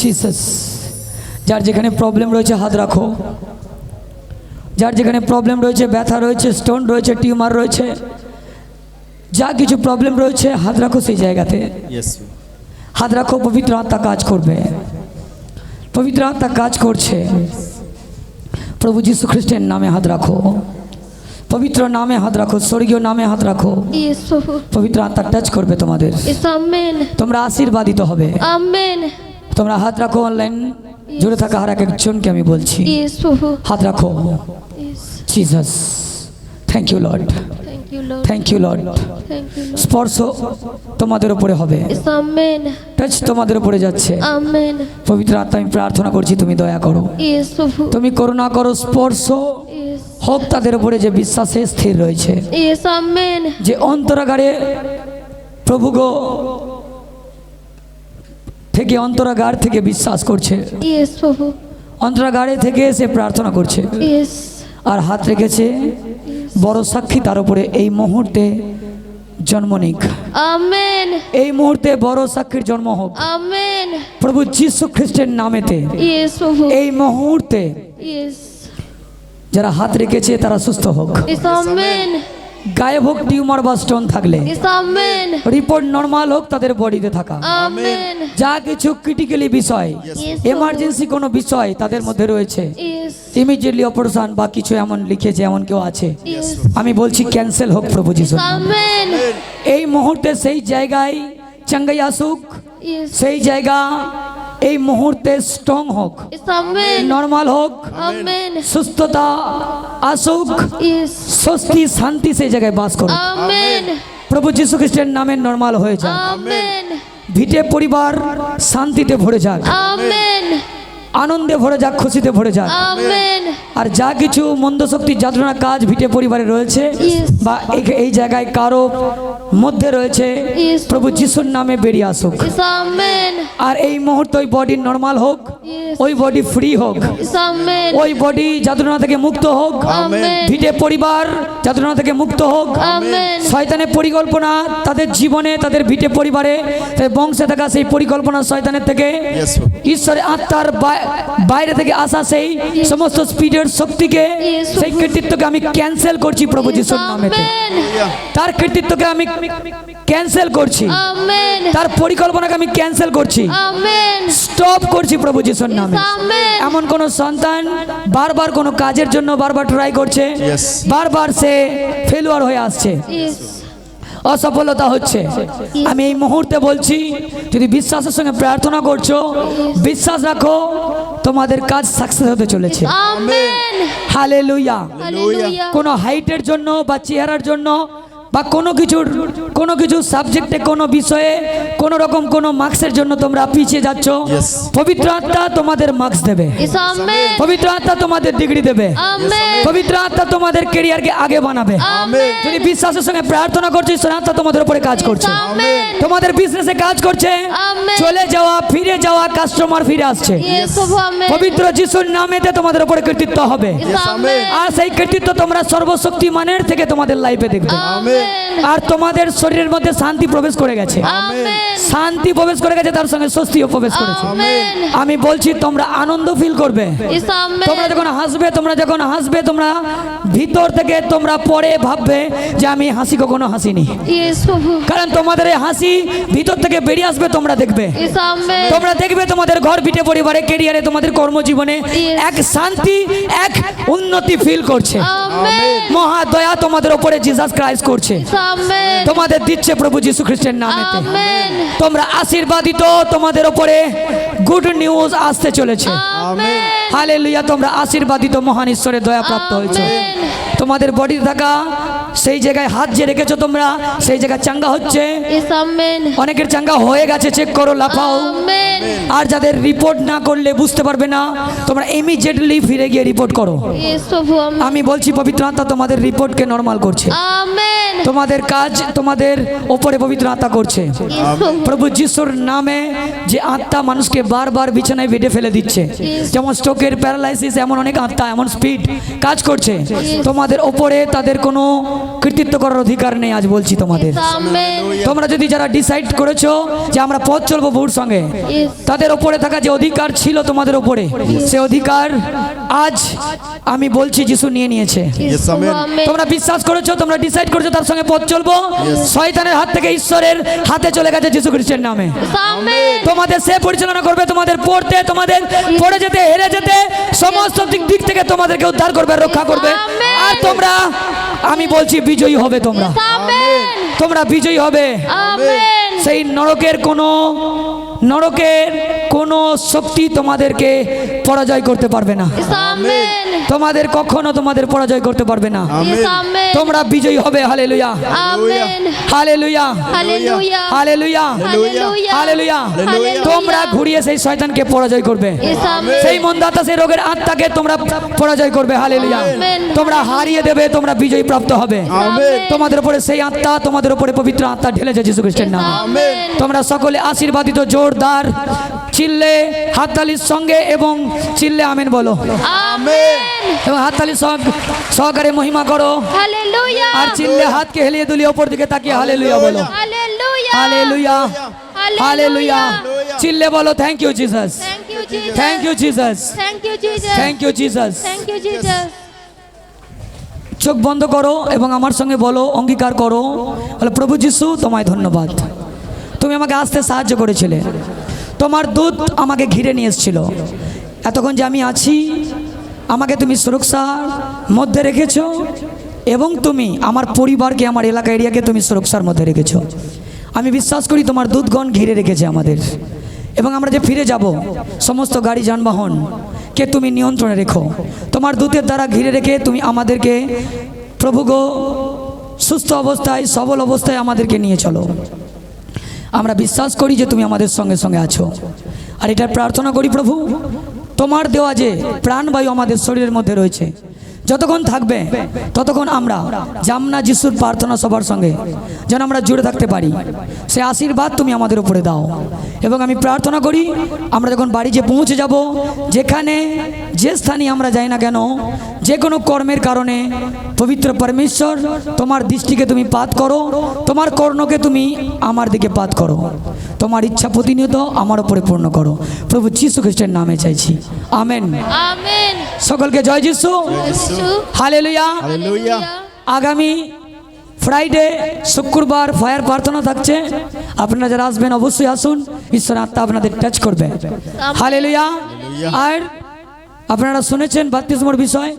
Jesus যার যেখানে problem রয়েছে হাত রাখো। যার যেখানে প্রবলেম রয়েছে ব্যথা রয়েছে স্টোন রয়েছে টিউমার রয়েছে যা কিছু প্রবলেম রয়েছে হাত রাখো সেই জায়গাতে। হাত রাখো পবিত্র আত্মা কাজ করবে। পবিত্র আত্মা কাজ করছে। প্রভু যীশু খ্রিস্টের নামে হাত রাখো। পবিত্র নামে হাত রাখো স্বর্গীয় নামে হাত রাখো। পবিত্র আত্মা টাচ করবে তোমাদের। তোমরা আশীর্বাদিত হবে। আমেন তোমরা হাত রাখো অনলাইন জুড়ে থাকা আর এক একজনকে আমি বলছি হাত রাখো। Jesus thank you Lord. Thank you Lord. স্পর্শ তোমাদের উপরে হবে। টাচ তোমাদের উপরে যাচ্ছে। পবিত্র আত্মা আমি প্রার্থনা করছি তুমি দয়া করো। তুমি করুণা করো স্পর্শ। হোক তাদের উপরে যে বিশ্বাসে স্থির রয়েছে। যে অন্তরাগারে প্রভু গো থেকে অন্তরাগার থেকে বিশ্বাস করছে। অন্তরাগারে থেকে সে প্রার্থনা করছে। আর হাত রেখেছে। বড় সাক্ষী তার উপরে এই মুহূর্তে জন্ম নিক। আমেন এই মুহূর্তে বড় সাক্ষীর জন্ম হোক। আমেন প্রভু যীশু খ্রিস্টের নামেতে। এই মুহূর্তে যারা হাত রেখেছে তারা সুস্থ হোক। আমেন গায়ে হোক টিউমার বা স্টোন থাকলে। রিপোর্ট নর্মাল হোক তাদের বডিতে থাকা। যা কিছু ক্রিটিক্যালি বিষয় এমার্জেন্সি কোনো বিষয় তাদের মধ্যে রয়েছে। ইমিডিয়েটলি অপারেশন বা কিছু এমন লিখেছে এমন কেউ আছে। আমি বলছি ক্যান্সেল হোক প্রভু যিশু এই মুহূর্তে সেই জায়গায় চাঙ্গাই আসুক সেই জায়গা এই মুহূর্তে স্ট্রং হোক। নর্মাল হোক। সুস্থতা আসুক। স্বস্তি শান্তি সেই জায়গায় বাস করুক। প্রভু যীশু খ্রিস্টের নামে নর্মাল হয়ে যাক। ভিটে পরিবার শান্তিতে ভরে যাক। আনন্দে ভরে যাক খুশিতে ভরে যাক। আর যা কিছু মন্দ শক্তি যাত্রা কাজ ভিটে পরিবারে রয়েছে বা এই- এই জায়গায় কারও মধ্যে রয়েছে প্রভু যিশুর নামে বেরিয়ে আসুক। আর এই মুহূর্তে বডি নর্মাল হোক। ওই বডি ফ্রি হোক। ওই বডি যাতনা থেকে মুক্ত হোক। ভিটে পরিবার যাতনা থেকে মুক্ত হোক। শয়তানের পরিকল্পনা তাদের জীবনে তাদের ভিটে পরিবারে বংশে থাকা সেই পরিকল্পনা শয়তানের থেকে। ঈশ্বরের আত্মার বাইরে থেকে আসা সেই সমস্ত স্পিডের শক্তিকে সেই কৃতিত্বকে আমি ক্যান্সেল করছি প্রভু যিশুর নামেতে। আমেন তার কৃতিত্বকে আমি ক্যান্সেল করছি। তার পরিকল্পনাকে আমি ক্যান্সেল করছি। স্টপ করছি প্রভু যিশুর নামে। এমন কোন সন্তান বারবার কোনো কাজের জন্য বারবার ট্রাই করছে। বারবার সে ফেলুয়ার হয়ে আসছে। অসফলতা হচ্ছে। আমি এই মুহূর্তে বলছি যদি বিশ্বাসের সঙ্গে প্রার্থনা করছ বিশ্বাস রাখো তোমাদের কাজ সাকসেস হতে চলেছে। হালে লুইয়া কোনো হাইটের জন্য বা চেহারার জন্য বা কোনো কিছুর কোনো কিছু সাবজেক্টে কোনো বিষয়ে কোনো রকম কোনো মার্কসের জন্য তোমরা পিছিয়ে যাচ্ছ। পবিত্র আত্মা তোমাদের মার্কস দেবে। পবিত্র আত্মা তোমাদের ডিগ্রি দেবে। পবিত্র আত্মা তোমাদের কেরিয়ারকে আগে বানাবে। যদি বিশ্বাসের সঙ্গে প্রার্থনা করছ ঈশ্বর আত্মা তোমাদের উপরে কাজ করছে। তোমাদের বিজনেসে কাজ করছে। চলে যাওয়া ফিরে যাওয়া কাস্টমার ফিরে আসছে। পবিত্র যিশুর নামেতে তোমাদের উপরে কৃতিত্ব হবে। আর সেই কৃতিত্ব তোমরা সর্বশক্তিমানের থেকে তোমাদের লাইফে দেখবে। আমেন আর তোমাদের শরীরের মধ্যে শান্তি প্রবেশ করে গেছে। শান্তি প্রবেশ করে গেছে তার সঙ্গে স্বস্তিও প্রবেশ করেছে। আমি বলছি তোমরা আনন্দ ফিল করবে। তোমরা যখন হাসবে তোমরা যখন হাসবে তোমরা ভিতর থেকে তোমরা পরে ভাববে যে আমি হাসি কখনো হাসিনি। কারণ তোমাদের এই হাসি ভিতর থেকে বেরিয়ে আসবে তোমরা দেখবে। তোমরা দেখবে তোমাদের ঘর ভিটে পরিবারে কেরিয়ারে তোমাদের কর্মজীবনে এক শান্তি এক উন্নতি ফিল করছে। আমেন মহা দয়া তোমাদের উপরে জিসাস ক্রাইস্ট করছে। আমেন তোমাদের দিচ্ছে প্রভু যীশু খ্রিস্টের নামেতে তোমরা আশীর্বাদিত তোমাদের ওপরে গুড নিউজ আসতে চলেছে। হালে লুইয়া তোমরা আশীর্বাদিত মহান ঈশ্বরের দয়া প্রাপ্ত হয়েছে। তোমাদের বডির থাকা সেই জায়গায় হাত যে রেখেছো তোমরা সেই জায়গায় চাঙ্গা হচ্ছে। অনেকের চাঙ্গা হয়ে গেছে চেক করো লাফাও। আর যাদের রিপোর্ট না করলে বুঝতে পারবে না তোমরা ইমিডিয়েটলি ফিরে গিয়ে রিপোর্ট করো। আমি বলছি পবিত্র আত্মা তোমাদের রিপোর্টকে নর্মাল করছে। তোমাদের কাজ তোমাদের ওপরে পবিত্র আত্মা করছে। প্রভু। যিশুর নামে যে আত্মা মানুষকে বারবার বিছানায় বেঁধে ফেলে দিচ্ছে। যেমন স্ট্রোকের প্যারালাইসিস এমন অনেক আত্মা এমন স্পিড কাজ করছে। তোমাদের ওপরে তাদের কোনো কৃতিত্ব করার অধিকার নেই আজ বলছি তোমাদের। তোমরা যদি যারা ডিসাইড করেছ যে আমরা পথ চলবো বহুর সঙ্গে তাদের ওপরে থাকা যে অধিকার ছিল তোমাদের ওপরে সে অধিকার আজ আমি বলছি যিশু নিয়ে নিয়েছে. তোমরা বিশ্বাস করেছ তোমরা ডিসাইড করেছ তার সঙ্গে পথ চলবো? শয়তানের হাত থেকে ঈশ্বরের হাতে চলে গেছে যিশু খ্রিস্টের নামে। তোমাদের সে পরিচালনা করবে তোমাদের পড়তে তোমাদের পড়ে যেতে হেরে যেতে সমস্ত দিক দিক থেকে তোমাদেরকে উদ্ধার করবে রক্ষা করবে। আর তোমরা আমি বলছি বিজয়ী হবে তোমরা। তোমরা বিজয়ী হবে। সেই নরকের কোনো নরকের কোনো শক্তি তোমাদেরকে পরাজয় করতে পারবে না। তোমাদের কখনো তোমাদের পরাজয় করতে পারবে না। তোমরা বিজয়ী হবে হালে লুইয়া হালে লুইয়া হালে লুইয়া হালে লুইয়া তোমরা ঘুরিয়ে সেই শয়তানকে পরাজয় করবে। সেই মন্দাতা সেই রোগের আত্মাকে তোমরা পরাজয় করবে হালে লুইয়া তোমরা হারিয়ে দেবে তোমরা বিজয়ী প্রাপ্ত হবে। তোমাদের উপরে সেই আত্মা তোমাদের উপরে পবিত্র আত্মা ঢেলেছে যীশু খ্রিস্টের নামে। তোমরা সকলে আশীর্বাদিত জোরদার চিল্লে হাততালির সঙ্গে এবং চিল্লে আমেন বলো. এবং হাততালি সহ- সহকারে মহিমা করো। আর চিল্লে হাতকে হেলিয়ে দুলিয়ে ওপর দিকে তাকিয়ে হালে লুইয়া বলো হালে লুইয়া হালে লুইয়া চিল্লে বলো thank you Jesus thank you Jesus thank you Jesus চোখ বন্ধ করো এবং আমার সঙ্গে বলো অঙ্গীকার করো। বলে প্রভু যিশু তোমায় ধন্যবাদ। তুমি আমাকে আসতে সাহায্য করেছিলে। তোমার দুধ আমাকে ঘিরে নিয়ে এসেছিল। এতক্ষণ যে আমি আছি, আমাকে তুমি সুরক্ষার মধ্যে রেখেছো এবং তুমি আমার পরিবারকে, আমার এলাকা এরিয়াকে তুমি সুরক্ষার মধ্যে রেখেছো। আমি বিশ্বাস করি তোমার দুধগণ ঘিরে রেখেছে আমাদের। এবং আমরা যে ফিরে যাব, সমস্ত গাড়ি, যানবাহন কে তুমি নিয়ন্ত্রণে রেখো, তোমার দূতের দ্বারা ঘিরে রেখে তুমি আমাদেরকে প্রভুগ সুস্থ অবস্থায়, সবল অবস্থায় আমাদেরকে নিয়ে চলো। আমরা বিশ্বাস করি যে তুমি আমাদের সঙ্গে সঙ্গে আছো। আর এটা প্রার্থনা করি প্রভু, তোমার দেওয়া যে প্রাণবায়ু আমাদের শরীরের মধ্যে রয়েছে যতক্ষণ থাকবে, ততক্ষণ আমরা জামনা যিশুর প্রার্থনা সবার সঙ্গে যেন আমরা জুড়ে থাকতে পারি। সে আশীর্বাদ তুমি আমাদের উপরে দাও। এবং আমি প্রার্থনা করি, আমরা যখন বাড়ি যে পৌঁছে যাব, যেখানে যে স্থানে আমরা যাই না কেন, যে কোনো কর্মের কারণে পবিত্র পরমেশ্বর, তোমার দৃষ্টিকে তুমি পাত করো, তোমার কর্ণকে তুমি আমার দিকে পাত করো। তোমার ইচ্ছা প্রতিনিয়ত আমার উপরে পূর্ণ করো। প্রভু যীশু খ্রিস্টের নামে চাইছি। আমেন। Amen. সকলকে জয় যিশু. হালেলুয়া। Hallelujah. আগামী ফ্রাইডে শুক্রবার ফায়ার প্রার্থনা থাকছে। আপনারা যারা আসবেন অবশ্যই আসুন। ঈশ্বর আত্মা আপনাদের টাচ করবে। হালেলুয়া। আর আপনারা শুনেছেন বাত্তিসমর বিষয়।